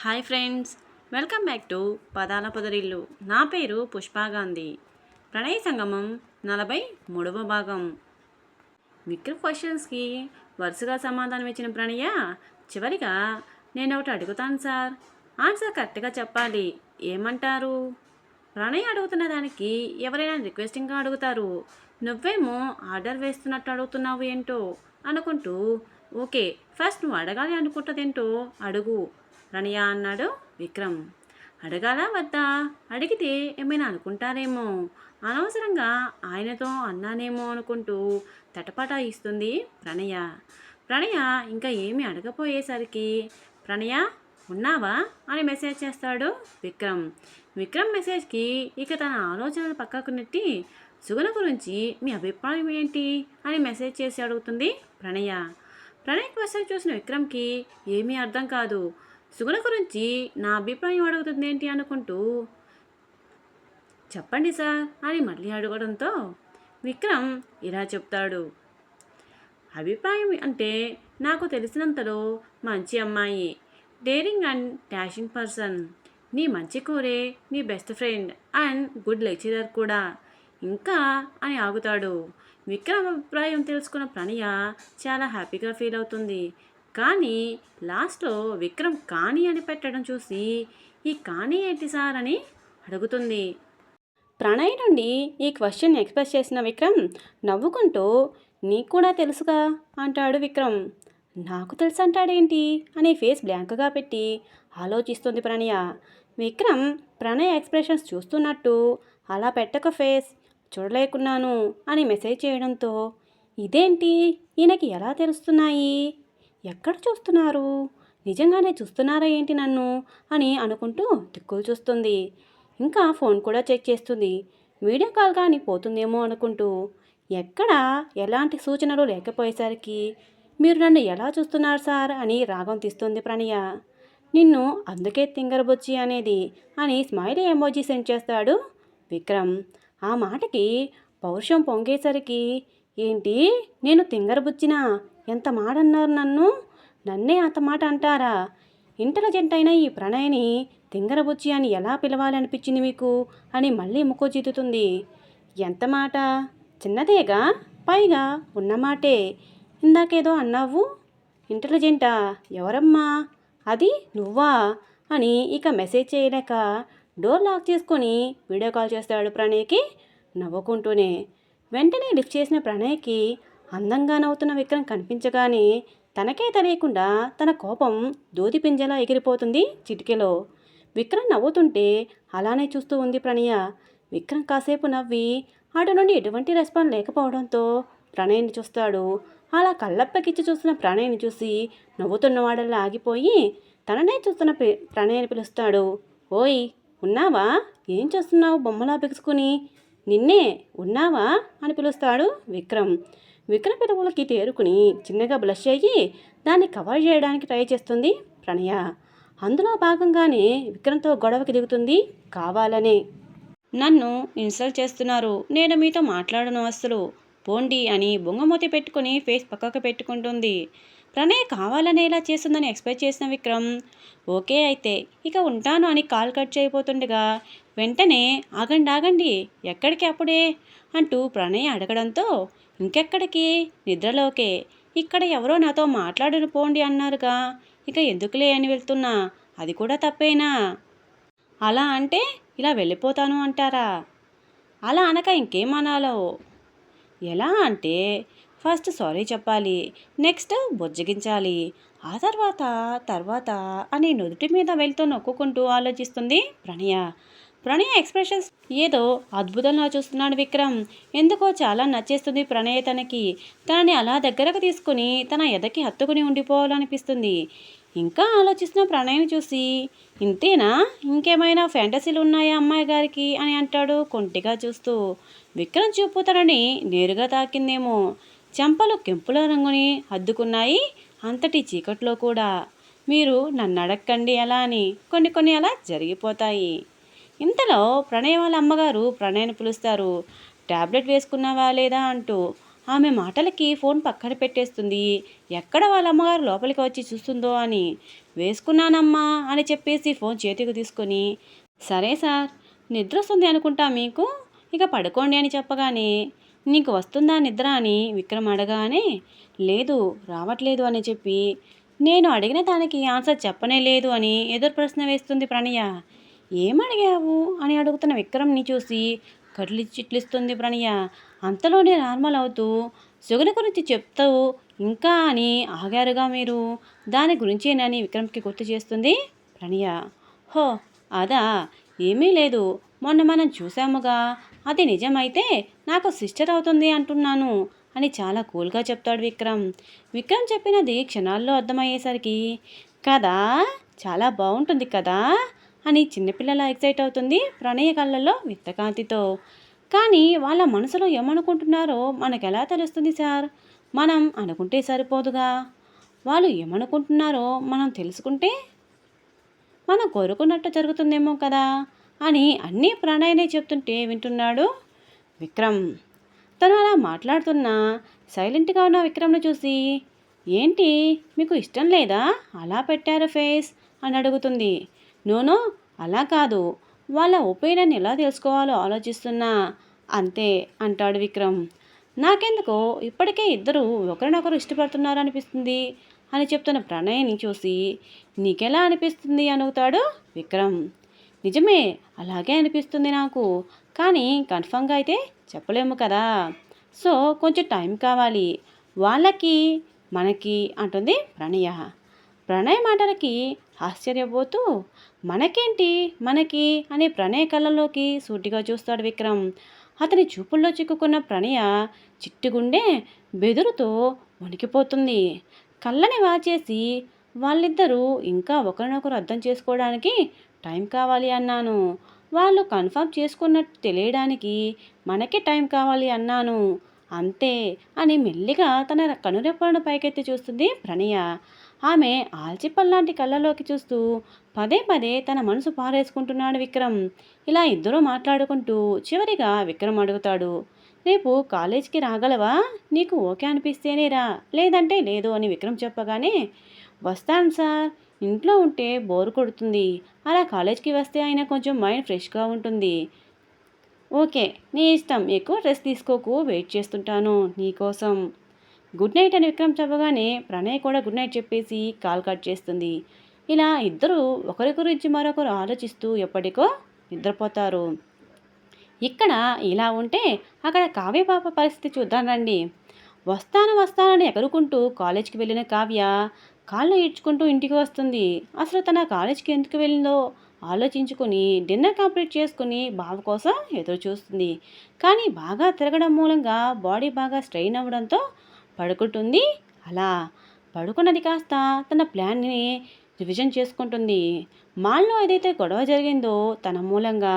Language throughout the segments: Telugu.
Hi friends welcome back to పదాల పొదరిల్లు. నా పేరు పుష్పా గాంధీ. ప్రణయ సంగమం నలభై మూడవ భాగం. విక్రమ్ క్వశ్చన్స్కి వరుసగా సమాధానం ఇచ్చిన ప్రణయ చివరిగా నేను ఒకటి అడుగుతాను సార్. ఆన్సర్ కరెక్ట్గా చెప్పాలి. ఏమంటారు? ప్రణయ్ అడుగుతున్న దానికి ఎవరైనా రిక్వెస్టింగ్గా అడుగుతారు. నువ్వేమో ఆర్డర్ వేస్తున్నట్టు అడుగుతున్నావు ఏంటో అనుకుంటూ ఓకే ఫస్ట్ నువ్వు అడగాలి అనుకుంటుందేంటో అడుగు. ప్రణయ అన్నాడు. విక్రమ్ అడగాలా వద్దా? అడిగితే ఏమైనా అనుకుంటారేమో. అనవసరంగా ఆయనతో అన్నానేమో అనుకుంటూ తటపటా ఇస్తుంది ప్రణయ. ప్రణయ ఇంకా ఏమీ అడగపోయేసరికి ప్రణయ ఉన్నావా? అని మెసేజ్ చేస్తాడు విక్రమ్. విక్రమ్ మెసేజ్కి ఇక తన ఆలోచనలు పక్కకు నెట్టి సుగుణ గురించి మీ అభిప్రాయం ఏంటి? అని మెసేజ్ చేసి అడుగుతుంది ప్రణయ. ప్రణయ్ క్వశ్చన్ చూసిన విక్రమ్కి ఏమీ అర్థం కాదు. సుగుణ గురించి నా అభిప్రాయం అడుగుతుంది ఏంటి అనుకుంటూ చెప్పండి సార్ అని మళ్ళీ అడగడంతో విక్రమ్ ఇలా చెప్తాడు. అభిప్రాయం అంటే నాకు తెలిసినంతలో మంచి అమ్మాయి డేరింగ్ అండ్ డాషింగ్ పర్సన్ నీ మంచి కోరే నీ best friend and good lecturer కూడా ఇంకా అని ఆగుతాడు. విక్రమ్ అభిప్రాయం తెలుసుకున్న ప్రణయ చాలా హ్యాపీగా ఫీల్ అవుతుంది. కానీ లాస్ట్లో విక్రమ్ కానీ అని పెట్టడం చూసి ఈ కానీ ఏంటి సార్? అని అడుగుతుంది. ప్రణయ్ నుండి ఈ క్వశ్చన్ ఎక్స్ప్రెస్ చేసిన విక్రమ్ నవ్వుకుంటూ నీకు కూడా తెలుసుగా? అంటాడు విక్రమ్. నాకు తెలుసు అంటాడేంటి అనే ఫేస్ బ్లాంక్గా పెట్టి ఆలోచిస్తుంది ప్రణయ. విక్రమ్ ప్రణయ్ ఎక్స్ప్రెషన్స్ చూస్తున్నట్టు అలా పెట్టక ఫేస్ చూడలేకున్నాను అని మెసేజ్ చేయడంతో ఇదేంటి? ఈయనకి ఎలా తెలుస్తున్నాయి? ఎక్కడ చూస్తున్నారు? నిజంగానే చూస్తున్నారా ఏంటి నన్ను? అని అనుకుంటూ దిక్కులు చూస్తుంది. ఇంకా ఫోన్ కూడా చెక్ చేస్తుంది. వీడియో కాల్ కానీ పోతుందేమో అనుకుంటూ. ఎక్కడ? ఎలాంటి సూచనలు లేకపోయేసరికి మీరు నన్ను ఎలా చూస్తున్నారు సార్? అని రాగం తీస్తుంది ప్రణయ. నిన్ను అందుకే తింగరబొచ్చి అనేది అని స్మైలీ ఎమోజీ సెండ్ చేస్తాడు విక్రమ్. ఆ మాటకి పౌరుషం పొంగేసరికి ఏంటి? నేను తింగరబుచ్చినా? ఎంత మాట అన్నారు నన్ను? నన్నే అంత మాట అంటారా? ఇంటెలిజెంట్ అయిన ఈ ప్రణయని తింగరబుచ్చి అని ఎలా పిలవాలనిపించింది మీకు? అని మళ్ళీ ముక్కు ఎంత మాట? చిన్నదేగా? పైగా ఉన్న మాటే. ఇందాకేదో అన్నావు? ఇంటెలిజెంటా? ఎవరమ్మా? అది నువ్వా? అని ఇక మెసేజ్ చేయలేక డోర్ లాక్ చేసుకొని వీడియో కాల్ చేస్తాడు ప్రణయ్కి నవ్వుకుంటూనే. వెంటనే లిఫ్ట్ చేసిన ప్రణయ్కి అందంగా నవ్వుతున్న విక్రమ్ కనిపించగానే తనకే తెలియకుండా తన కోపం దూది పింజలా ఎగిరిపోతుంది చిటికెలో. విక్రమ్ నవ్వుతుంటే అలానే చూస్తూ ఉంది ప్రణయ. విక్రమ్ కాసేపు నవ్వి అటు నుండి ఎటువంటి రెస్పాన్స్ లేకపోవడంతో ప్రణయ్ని చూస్తాడు. అలా కళ్ళప్పకిచ్చి చూస్తున్న ప్రణయ్ని చూసి నవ్వుతున్నవాడల్లా ఆగిపోయి తననే చూస్తున్న ప్రణయ్ని పిలుస్తాడు. ఓయ్ ఉన్నావా? ఏం చేస్తున్నావు బొమ్మలా బిగుసుకుని? నిన్నే ఉన్నావా? అని పిలుస్తాడు విక్రమ్. వికల పిలుపులకి తేరుకుని చిన్నగా బ్లష్ అయ్యి దాన్ని కవర్ చేయడానికి ట్రై చేస్తుంది ప్రణయ. అందులో భాగంగానే విక్రమ్తో గొడవకి దిగుతుంది కావాలనే. నన్ను ఇన్సల్ట్ చేస్తున్నారు. నేను మీతో మాట్లాడను అసలు పోండి అని బొంగమూతి పెట్టుకుని ఫేస్ పక్కకు పెట్టుకుంటుంది. ప్రణయ్ కావాలనే ఇలా చేస్తుందని ఎక్స్పెక్ట్ చేసిన విక్రమ్ ఓకే అయితే ఇక ఉంటాను అని కాల్ కట్ చేయబోతుండగా వెంటనే ఆగండి ఆగండి. ఎక్కడికి అప్పుడే? అంటూ ప్రణయ్ అడగడంతో ఇంకెక్కడికి? నిద్రలోకే. ఇక్కడ ఎవరో నాతో మాట్లాడను పోండి అన్నారుగా. ఇక ఎందుకులే అని వెళ్తున్నా? అది కూడా తప్పేనా? అలా అంటే ఇలా వెళ్ళిపోతాను అంటారా? అలా అనక ఇంకేం అనాలో? ఎలా అంటే ఫస్ట్ సారీ చెప్పాలి నెక్స్ట్ బుజ్జగించాలి ఆ తర్వాత తర్వాత అని నుదుటి మీద వెళ్తూ నొక్కుంటూ ఆలోచిస్తుంది ప్రణయ. ప్రణయ ఎక్స్ప్రెషన్స్. ఏదో అద్భుతంగా చూస్తున్నాడు విక్రమ్. ఎందుకో చాలా నచ్చేస్తుంది ప్రణయ తనకి. తనని అలా దగ్గరకు తీసుకుని తన ఎదకి హత్తుకుని ఉండిపోవాలనిపిస్తుంది. ఇంకా ఆలోచిస్తున్న ప్రణయం చూసి ఇంతేనా? ఇంకేమైనా ఫ్యాంటసీలు ఉన్నాయా అమ్మాయి గారికి? అని అంటాడు కొంటిగా చూస్తూ. విక్రమ్ చూపు తనని నేరుగా తాకిందేమో. చెంపలు కెంపుల రంగుని అద్దుకున్నాయి అంతటి చీకట్లో కూడా. మీరు నన్ను అడక్కండి ఎలా అని. కొన్ని కొన్ని అలా జరిగిపోతాయి. ఇంతలో ప్రణయ్ వాళ్ళ అమ్మగారు ప్రణయ్ని పిలుస్తారు. ట్యాబ్లెట్ వేసుకున్నావా లేదా అంటూ ఆమె మాటలకి ఫోన్ పక్కన పెట్టేస్తుంది. ఎక్కడ వాళ్ళ అమ్మగారు లోపలికి వచ్చి చూస్తుందో అని. వేసుకున్నానమ్మా అని చెప్పేసి ఫోన్ చేతికి తీసుకొని సరే సార్ నిద్ర వస్తుంది అనుకుంటా మీకు? ఇక పడుకోండి అని చెప్పగానే నీకు వస్తుందా నిద్ర అని విక్రమ్ అడగానే లేదు రావట్లేదు అని చెప్పి నేను అడిగిన దానికి ఆన్సర్ చెప్పనే లేదు అని ఎదురు ప్రశ్న వేస్తుంది ప్రణయ. ఏమడిగావు అని అడుగుతున్న విక్రమ్ని చూసి కట్లు చిట్లిస్తుంది ప్రణయ. అంతలోనే నార్మల్ అవుతూ సుగుణ గురించి చెప్తూ ఇంకా అని ఆగారుగా మీరు. దాని గురించేనని విక్రమ్కి గుర్తు చేస్తుంది ప్రణయ. హో అదా. ఏమీ లేదు. మొన్న మనం చూసాముగా అది నిజమైతే నాకు సిస్టర్ అవుతుంది అంటున్నాను అని చాలా కూల్గా చెప్తాడు విక్రమ్. విక్రమ్ చెప్పినది క్షణాల్లో అర్థమయ్యేసరికి కదా చాలా బాగుంటుంది కదా. అని చిన్నపిల్లల ఎక్సైట్ అవుతుంది ప్రణయ కళ్ళల్లో విత్తకాంతితో. కానీ వాళ్ళ మనసులో ఏమనుకుంటున్నారో మనకు ఎలా తెలుస్తుంది సార్? మనం అనుకుంటే సరిపోదుగా. వాళ్ళు ఏమనుకుంటున్నారో మనం తెలుసుకుంటే? మనం కోరుకున్నట్టు జరుగుతుందేమో కదా అని అన్నీ ప్రణయనే చెప్తుంటే వింటున్నాడు విక్రమ్. తను అలా మాట్లాడుతున్నా సైలెంట్గా ఉన్న విక్రమ్ను చూసి ఏంటి మీకు ఇష్టం లేదా? అలా పెట్టారు ఫేస్? అని అడుగుతుంది. నోనో అలా కాదు. వాళ్ళ ఒపీనియన్ ఎలా తెలుసుకోవాలో ఆలోచిస్తున్నా. అంతే అంటాడు విక్రమ్. నాకెందుకో ఇప్పటికే ఇద్దరు ఒకరినొకరు ఇష్టపడుతున్నారు అనిపిస్తుంది అని చెప్తున్న ప్రణయ్ని చూసి. నీకెలా అనిపిస్తుంది అనుగుతాడు విక్రమ్. నిజమే అలాగే అనిపిస్తుంది నాకు. కానీ కన్ఫర్మ్గా అయితే చెప్పలేము కదా. సో కొంచెం టైం కావాలి. వాళ్ళకి మనకి అంటుంది ప్రణయ. ప్రణయ మాటలకి ఆశ్చర్యపోతూ మనకేంటి? మనకి? అనే ప్రణయ కళ్ళలోకి సూటిగా చూస్తాడు విక్రమ్. అతని చూపుల్లో చిక్కుకున్న ప్రణయ చిట్టుగుండె బెదురుతో వణికిపోతుంది. కళ్ళని వాచేసి వాళ్ళిద్దరూ ఇంకా ఒకరినొకరు అర్థం చేసుకోవడానికి టైం కావాలి అన్నాను. వాళ్ళు కన్ఫర్మ్ చేసుకున్నట్టు తెలియడానికి మనకే టైం కావాలి అన్నాను. అంతే అని మెల్లిగా తన కనురెప్పలను పైకెత్తి చూస్తుంది ప్రణయ. ఆమె ఆల్చిప్పల్లాంటి కళ్ళలోకి చూస్తూ పదే పదే తన మనసు పారేసుకుంటున్నాడు విక్రమ్. ఇలా ఇద్దరూ మాట్లాడుకుంటూ చివరిగా విక్రమ్ అడుగుతాడు. రేపు కాలేజీకి రాగలవా? నీకు ఓకే అనిపిస్తేనే రా. లేదంటే లేదు అని విక్రమ్ చెప్పగానే వస్తాను సార్. ఇంట్లో ఉంటే బోర్ కొడుతుంది. అలా కాలేజ్కి వస్తే అయినా కొంచెం మైండ్ ఫ్రెష్గా ఉంటుంది. ఓకే నీ ఇష్టం. ఎక్కువ డ్రెస్ తీసుకోకు. వెయిట్ చేస్తుంటాను నీకోసం. గుడ్ నైట్ అని విక్రమ్ చెప్పగానే ప్రణయ్ కూడా గుడ్ నైట్ చెప్పేసి కాల్ కట్ చేస్తుంది. ఇలా ఇద్దరు ఒకరి గురించి మరొకరు ఆలోచిస్తూ ఎప్పటికో నిద్రపోతారు. ఇక్కడ ఇలా ఉంటే అక్కడ కావ్య పాప పరిస్థితి చూద్దాం రండి. వస్తాను వస్తానని ఎగరుకుంటూ కాలేజ్కి వెళ్ళిన కావ్య కాళ్ళు ఈడ్చుకుంటూ ఇంటికి వస్తుంది. అసలు తన కాలేజ్కి ఎందుకు వెళ్ళిందో ఆలోచించుకొని డిన్నర్ కంప్లీట్ చేసుకుని బావ కోసం ఎదురు చూస్తుంది కానీ బాగా తిరగడం మూలంగా బాడీ బాగా స్ట్రెయిన్ అవ్వడంతో పడుకుంటుంది. అలా పడుకున్నది కాస్త తన ప్లాన్ని రివిజన్ చేసుకుంటుంది. మాల్లో ఏదైతే గొడవ జరిగిందో తన మూలంగా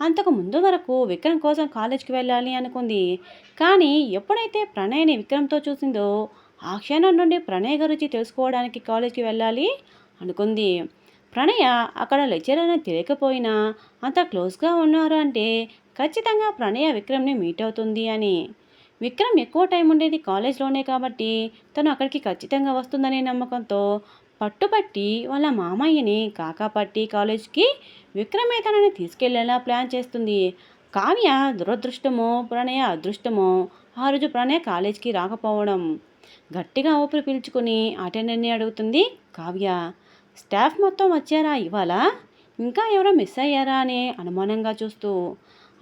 అంతకు ముందు వరకు విక్రమ్ కోసం కాలేజ్కి వెళ్ళాలి అనుకుంది. కానీ ఎప్పుడైతే ప్రణయ్ని విక్రమ్తో చూసిందో ఆ క్షణం నుండి ప్రణయ్ గురించి తెలుసుకోవడానికి కాలేజ్కి వెళ్ళాలి అనుకుంది. ప్రణయ అక్కడ లెక్చరర్ అని తెలియకపోయినా అంత క్లోజ్గా ఉన్నారు అంటే ఖచ్చితంగా ప్రణయ విక్రమ్ని మీట్ అవుతుంది అని విక్రమ్ ఎక్కువ టైం ఉండేది కాలేజ్లోనే కాబట్టి తను అక్కడికి ఖచ్చితంగా వస్తుందనే నమ్మకంతో పట్టుపట్టి వాళ్ళ మామయ్యని కాకాపట్టి కాలేజ్కి విక్రమే తనని తీసుకెళ్ళేలా ప్లాన్ చేస్తుంది. కావ్య దురదృష్టమో ప్రణయ అదృష్టమో ఆ రోజు ప్రణయ కాలేజ్కి రాకపోవడం. గట్టిగా ఊపిరి పీల్చుకుని అటెండర్ని అడుగుతుంది కావ్య. స్టాఫ్ మొత్తం వచ్చారా ఇవాళ? ఇంకా ఎవరో మిస్ అయ్యారా అని అనుమానంగా చూస్తూ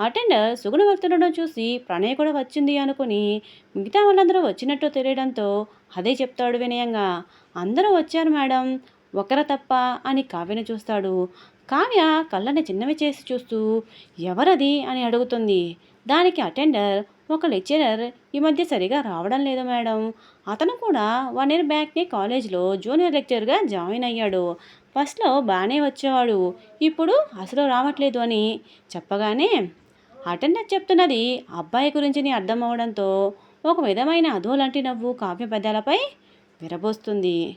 అటెండర్ సుగుణ వెళ్తుండడం చూసి ప్రణయ్ కూడా వచ్చింది అనుకుని మిగతా వాళ్ళందరూ వచ్చినట్టు తెలియడంతో అదే చెప్తాడు వినయంగా. అందరూ వచ్చారు మేడం ఒకర తప్ప అని కావ్యను చూస్తాడు. కావ్య కళ్ళని చిన్నవి చేసి చూస్తూ ఎవరది? అని అడుగుతుంది. దానికి అటెండర్ ఒక లెక్చరర్ ఈ మధ్య సరిగా రావడం లేదు మేడం. అతను కూడా వన్ ఇయర్ బ్యాక్నే కాలేజ్లో జూనియర్ లెక్చర్గా జాయిన్ అయ్యాడు. ఫస్ట్లో బాగానే వచ్చేవాడు ఇప్పుడు అసలు రావట్లేదు అని చెప్పగానే అటెండర్ చెప్తున్నది అబ్బాయి గురించి అర్థం అవడంతో ఒక విధమైన అధోలాంటి నవ్వు కావ్య పెదాలపై విరబోస్తుంది.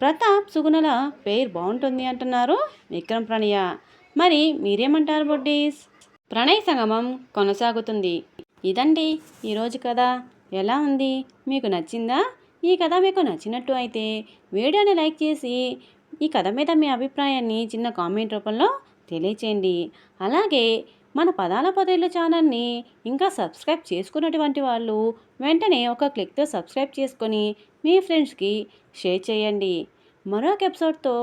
ప్రతాప్ సుగుణల పేరు బాగుంటుంది అంటున్నారు విక్రమ్ ప్రణయ. మరి మీరేమంటారు బొడ్డీస్? ప్రణయ్ సంగమం కొనసాగుతుంది. ఇదండి ఈరోజు కథ. ఎలా ఉంది? మీకు నచ్చిందా? ఈ కథ మీకు నచ్చినట్టు అయితే వీడియోని లైక్ చేసి ఈ కథ మీద మీ అభిప్రాయాన్ని చిన్న కామెంట్ రూపంలో తెలియచేయండి. అలాగే మన పదాల పదేళ్ళ ఛానల్ని ఇంకా సబ్స్క్రైబ్ చేసుకున్నటువంటి వాళ్ళు వెంటనే ఒక క్లిక్తో సబ్స్క్రైబ్ చేసుకొని మీ ఫ్రెండ్స్కి షేర్ చేయండి. మరొక ఎపిసోడ్తో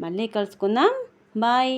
మళ్ళీ కలుసుకుందాం. బాయ్.